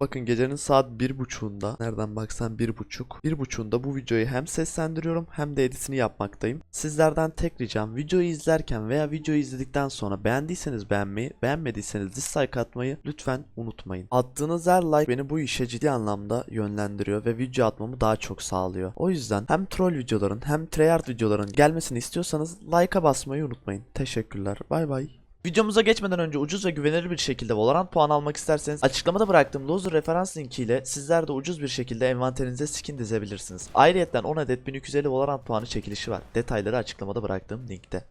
Bakın gecenin saat bir buçuğunda nereden baksan bir buçuk. Bir buçuğunda bu videoyu hem seslendiriyorum hem de editini yapmaktayım. Sizlerden tek ricam videoyu izlerken veya videoyu izledikten sonra beğendiyseniz beğenmeyi, beğenmediyseniz dislike atmayı lütfen unutmayın. Attığınız her like beni bu işe ciddi anlamda yönlendiriyor ve video atmamı daha çok sağlıyor. O yüzden hem troll videoların hem tryhard videoların gelmesini istiyorsanız like'a basmayı unutmayın. Teşekkürler. Bay bay. Videomuza geçmeden önce ucuz ve güvenilir bir şekilde Valorant puan almak isterseniz açıklamada bıraktığım Lozer referans linkiyle sizler de ucuz bir şekilde envanterinize skin dizebilirsiniz. Ayrıyeten 10 adet 1250 Valorant puanı çekilişi var. Detayları açıklamada bıraktığım linkte.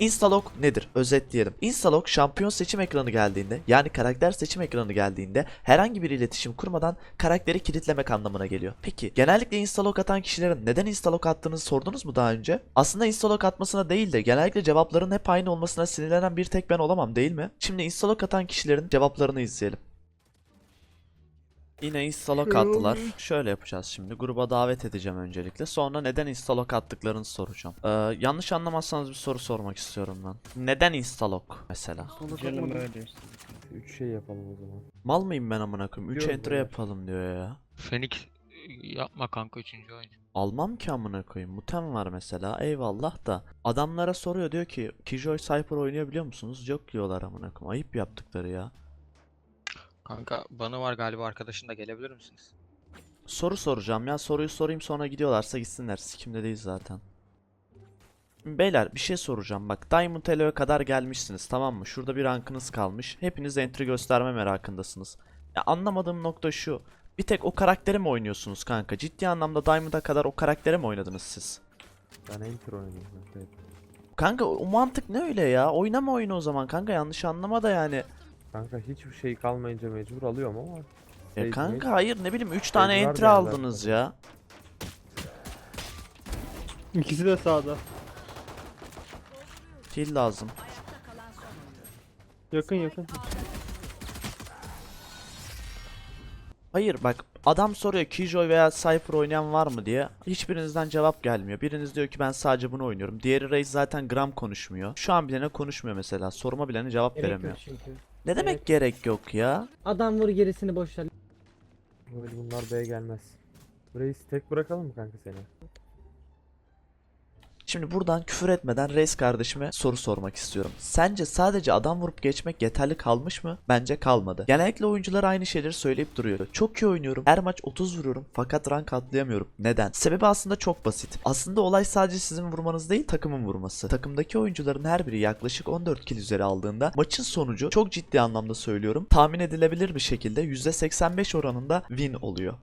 Instalog nedir? Özetleyelim. Instalog şampiyon seçim ekranı geldiğinde yani karakter seçim ekranı geldiğinde herhangi bir iletişim kurmadan karakteri kilitlemek anlamına geliyor. Peki genellikle instalog atan kişilerin neden instalog attığınızı sordunuz mu daha önce? Aslında instalog atmasına değil de genellikle cevapların hep aynı olmasına sinirlenen bir tek ben olamam değil mi? Şimdi instalog atan kişilerin cevaplarını izleyelim. Yine instalog attılar. Şöyle yapacağız şimdi. Gruba davet edeceğim öncelikle. Sonra neden instalog attıklarını soracağım. Ee, yanlış anlamazsanız bir soru sormak istiyorum ben. Neden instalog mesela? Canım öyle işte. Üç şey yapalım o zaman. Mal mıyım ben amına koyayım? 3 Yok, yapalım diyor ya. Phoenix yapma kanka 3. oyuncu. Almam ki amına koyayım. Mutem var mesela. Eyvallah da. Adamlara soruyor diyor ki Killjoy Cypher oynayabiliyor musunuz? Yok diyorlar amına koyayım. Ayıp yaptıkları ya. Kanka bana var galiba arkadaşın da gelebilir misiniz? Soru soracağım ya. Soruyu sorayım sonra gidiyorlarsa gitsinler. Sikimde değil zaten. Beyler bir şey soracağım bak Diamond Elo'ya kadar gelmişsiniz tamam mı? Şurada bir rankınız kalmış. Hepiniz entry gösterme merakındasınız. Ya anlamadığım nokta şu. Bir tek o karakteri mi oynuyorsunuz kanka? Ciddi anlamda Diamond'a kadar o karakteri mi oynadınız siz? Ben enter oynadım. Kanka o mantık ne öyle ya? Oynama oyunu o zaman kanka yanlış anlama da yani. Kanka hiçbir şey kalmayınca mecbur alıyorum ama. Ya kanka hayır ne bileyim 3 tane var entry aldınız ya. İkisi de sağda. Kill lazım. Yakın yakın. Hayır bak adam soruyor Killjoy veya Cypher oynayan var mı diye. Hiçbirinizden cevap gelmiyor. Biriniz diyor ki ben sadece bunu oynuyorum. Diğeri Reis zaten gram konuşmuyor. Şu an bilene konuşmuyor mesela. Soruma bilene cevap Gerek veremiyor. çünkü. Ne demek Evet. gerek yok ya? Adam vur gerisini boş ver. Böyle bunlar B'ye gelmez. Reis tek bırakalım mı kanka seni? Şimdi buradan küfür etmeden Reis kardeşime soru sormak istiyorum. Sence sadece adam vurup geçmek yeterli kalmış mı? Bence kalmadı. Genellikle oyuncular aynı şeyleri söyleyip duruyor. Çok iyi oynuyorum. Her maç 30 vuruyorum fakat rank atlayamıyorum. Neden? Sebebi aslında çok basit. Aslında olay sadece sizin vurmanız değil takımın vurması. Takımdaki oyuncuların her biri yaklaşık 14 kill üzeri aldığında maçın sonucu çok ciddi anlamda söylüyorum. Tahmin edilebilir bir şekilde %85 oranında win oluyor.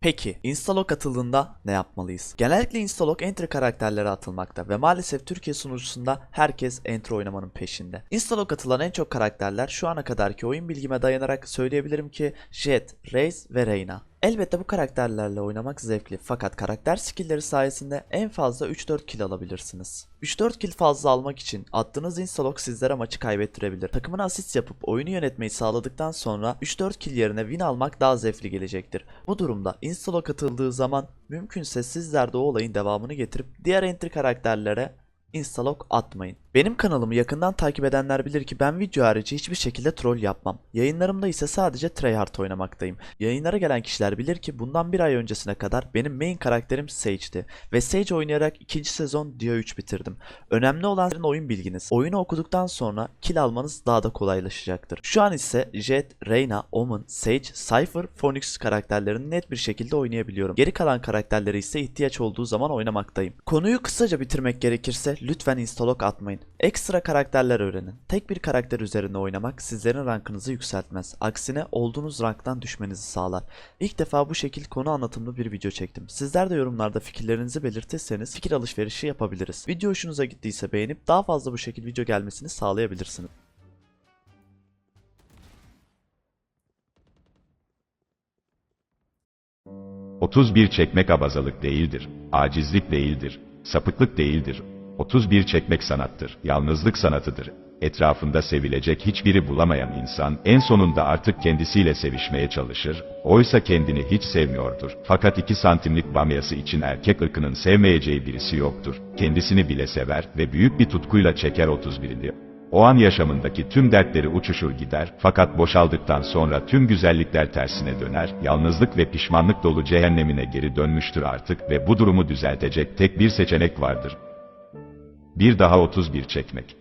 Peki, Instalog atıldığında ne yapmalıyız? Genellikle Instalog entry karakterlere atılmakta ve maalesef Türkiye sunucusunda herkes entry oynamanın peşinde. Instalog atılan en çok karakterler şu ana kadarki oyun bilgime dayanarak söyleyebilirim ki Jet, Raze ve Reyna. Elbette bu karakterlerle oynamak zevkli fakat karakter skillleri sayesinde en fazla 3-4 kill alabilirsiniz. 3-4 kill fazla almak için attığınız instalog sizlere maçı kaybettirebilir. Takımına asist yapıp oyunu yönetmeyi sağladıktan sonra 3-4 kill yerine win almak daha zevkli gelecektir. Bu durumda instalog atıldığı zaman mümkünse sizler de o olayın devamını getirip diğer entry karakterlere instalog atmayın. Benim kanalımı yakından takip edenler bilir ki ben video harici hiçbir şekilde troll yapmam. Yayınlarımda ise sadece tryhard oynamaktayım. Yayınlara gelen kişiler bilir ki bundan bir ay öncesine kadar benim main karakterim Sage'di. Ve Sage oynayarak ikinci sezon Dia 3 bitirdim. Önemli olan sizin oyun bilginiz. Oyunu okuduktan sonra kill almanız daha da kolaylaşacaktır. Şu an ise Jet, Reyna, Omen, Sage, Cypher, Phoenix karakterlerini net bir şekilde oynayabiliyorum. Geri kalan karakterleri ise ihtiyaç olduğu zaman oynamaktayım. Konuyu kısaca bitirmek gerekirse lütfen instalog atmayın. Ekstra karakterler öğrenin. Tek bir karakter üzerinde oynamak sizlerin rankınızı yükseltmez. Aksine olduğunuz ranktan düşmenizi sağlar. İlk defa bu şekil konu anlatımlı bir video çektim. Sizler de yorumlarda fikirlerinizi belirtirseniz fikir alışverişi yapabiliriz. Video hoşunuza gittiyse beğenip daha fazla bu şekil video gelmesini sağlayabilirsiniz. 31 çekmek abazalık değildir, acizlik değildir, sapıklık değildir. 31 çekmek sanattır, yalnızlık sanatıdır. Etrafında sevilecek hiçbiri bulamayan insan en sonunda artık kendisiyle sevişmeye çalışır, oysa kendini hiç sevmiyordur. Fakat 2 santimlik bamyası için erkek ırkının sevmeyeceği birisi yoktur. Kendisini bile sever ve büyük bir tutkuyla çeker 31'ini. O an yaşamındaki tüm dertleri uçuşur gider, fakat boşaldıktan sonra tüm güzellikler tersine döner, yalnızlık ve pişmanlık dolu cehennemine geri dönmüştür artık ve bu durumu düzeltecek tek bir seçenek vardır. Bir daha 31 çekmek.